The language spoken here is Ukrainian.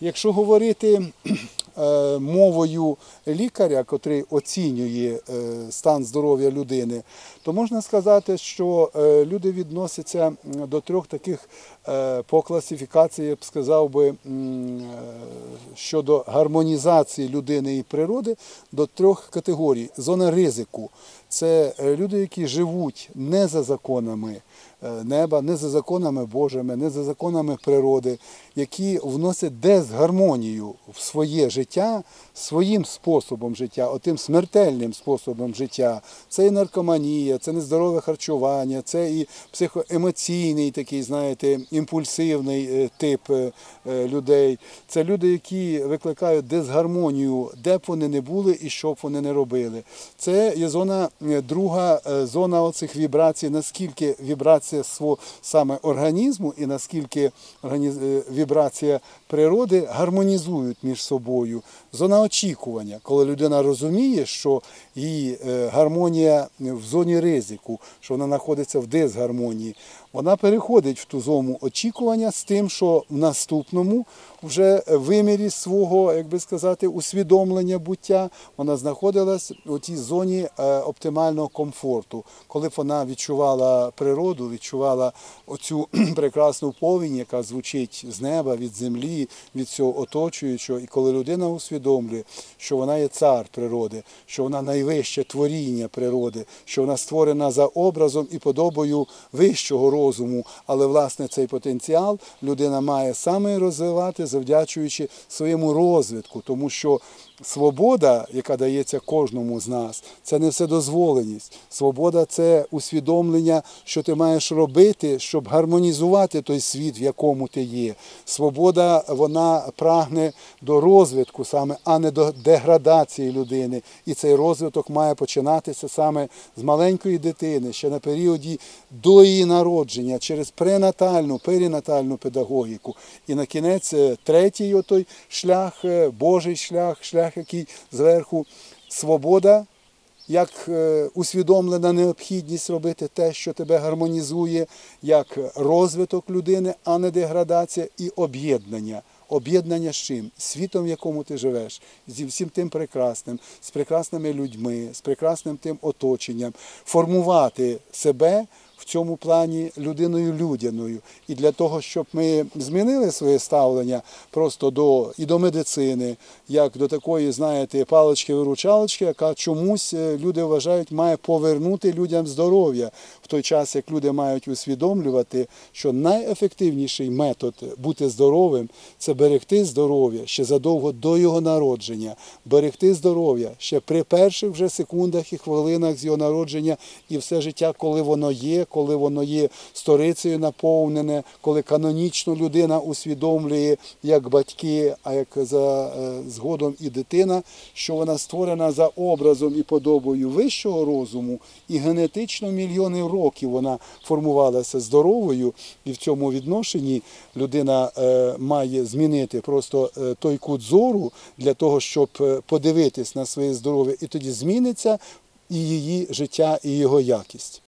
Якщо говорити мовою лікаря, котрий оцінює е, стан здоров'я людини, то можна сказати, що е, люди відносяться до трьох таких е, по класифікації, я б сказав би, е, щодо гармонізації людини і природи до трьох категорій. Зона ризику це е, люди, які живуть не за законами е, неба, не за законами Божими, не за законами природи, які вносять дезгармонію в своє життя своїм способом життя, отим смертельним способом життя. Це і наркоманія, це нездорове харчування, це і психоемоційний такий, знаєте, імпульсивний е, тип е, е, людей. Це люди, які викликають дисгармонію, де б вони не були і що б вони не робили. Це є зона друга зона оцих вібрацій, наскільки вібрація свого саме організму і наскільки вібрація природи гармонізують між собою. Зона очікування, коли людина розуміє, що її е, гармонія в зоні ризику, що вона знаходиться в дисгармонії, вона переходить в ту зону очікування з тим, що в наступному вже вимірі свого, як би сказати, усвідомлення буття вона знаходилась у тій зоні е, оптимального комфорту, коли б вона відчувала природу, відчувала оцю прекрасну повінь, яка звучить з неба, від землі, від всього оточуючого. І коли людина усвідомлює, що вона є цар природи, що вона найвище творіння природи, що вона створена за образом і подобою вищого розуму, але власне цей потенціал людина має саме розвивати, завдячуючи своєму розвитку, тому що свобода, яка дається кожному з нас, це не вседозволеність. Свобода це усвідомлення, що ти маєш робити, щоб гармонізувати той світ, в якому ти є. Свобода вона прагне до розвитку саме, а не до деградації людини. І цей розвиток має починатися саме з маленької дитини, ще на періоді до її народження, через пренатальну, перинатальну педагогіку. І на кінець е, третій отой шлях, е, Божий шлях, шлях, який зверху свобода як е, усвідомлена необхідність робити те, що тебе гармонізує, як розвиток людини, а не деградація, і об'єднання. Об'єднання з чим? Світом, в якому ти живеш, зі всім тим прекрасним, з прекрасними людьми, з прекрасним тим оточенням, формувати себе в цьому плані людиною людяною. І для того, щоб ми змінили своє ставлення просто до і до медицини, як до такої, знаєте, палички-виручалочки, яка чомусь е, люди вважають, має повернути людям здоров'я в той час, як люди мають усвідомлювати, що найефективніший метод бути здоровим це берегти здоров'я ще задовго до його народження, берегти здоров'я ще при перших вже секундах і хвилинах з його народження і все життя, коли воно є, коли воно є сторицею наповнене, коли канонічно людина усвідомлює, як батьки, а як за е, згодом і дитина, що вона створена за образом і подобою вищого розуму, і генетично мільйони років вона формувалася здоровою, і в цьому відношенні людина е, має змінити просто е, той кут зору для того, щоб подивитись на своє здоров'я, і тоді зміниться і її життя, і його якість.